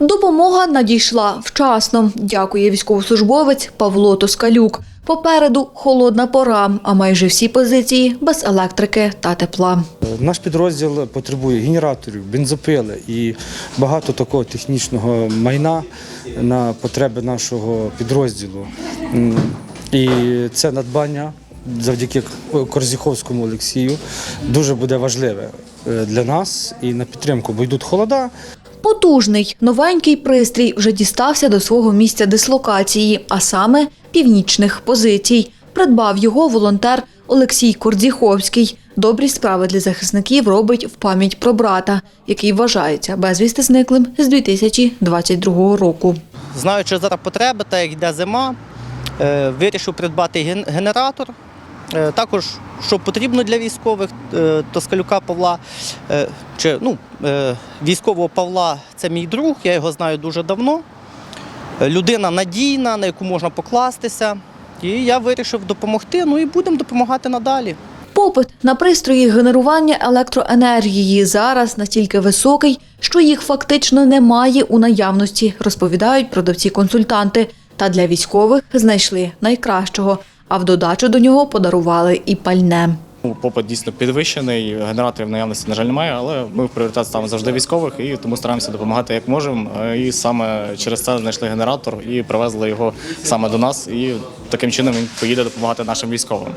Допомога надійшла вчасно. Дякує військовослужбовець Павло Тоскалюк. Попереду холодна пора, а майже всі позиції без електрики та тепла. Наш підрозділ потребує генераторів, бензопили і багато такого технічного майна на потреби нашого підрозділу. І це надбання завдяки Корзіховському Олексію дуже буде важливе е, для нас і на підтримку, бо йдуть холода. Потужний новенький пристрій вже дістався до свого місця дислокації, а саме північних позицій. Придбав його волонтер Олексій Кордзіховський. Добрі справи для захисників робить в пам'ять про брата, який вважається безвісти зниклим з 2022 року. Знаючи зараз потреби, так як йде зима, е, вирішив придбати ген- генератор. Е, Також, що потрібно для військових, е, Тоскалюка Павла, е, чи ну, військового Павла це мій друг, я його знаю дуже давно. Людина надійна, на яку можна покластися. І я вирішив допомогти, ну і будемо допомагати надалі. Попит на пристрої генерування електроенергії зараз настільки високий, що їх фактично немає у наявності, розповідають продавці-консультанти. Та для військових знайшли найкращого, а в додачу до нього подарували і пальне. Ну, Попит дійсно підвищений, генераторів наявності, на жаль, немає, але ми в пріоритет ставимо завжди військових і тому стараємося допомагати як можемо. Е, І саме через це знайшли генератор і привезли його саме до нас. І таким чином він поїде допомагати нашим військовим.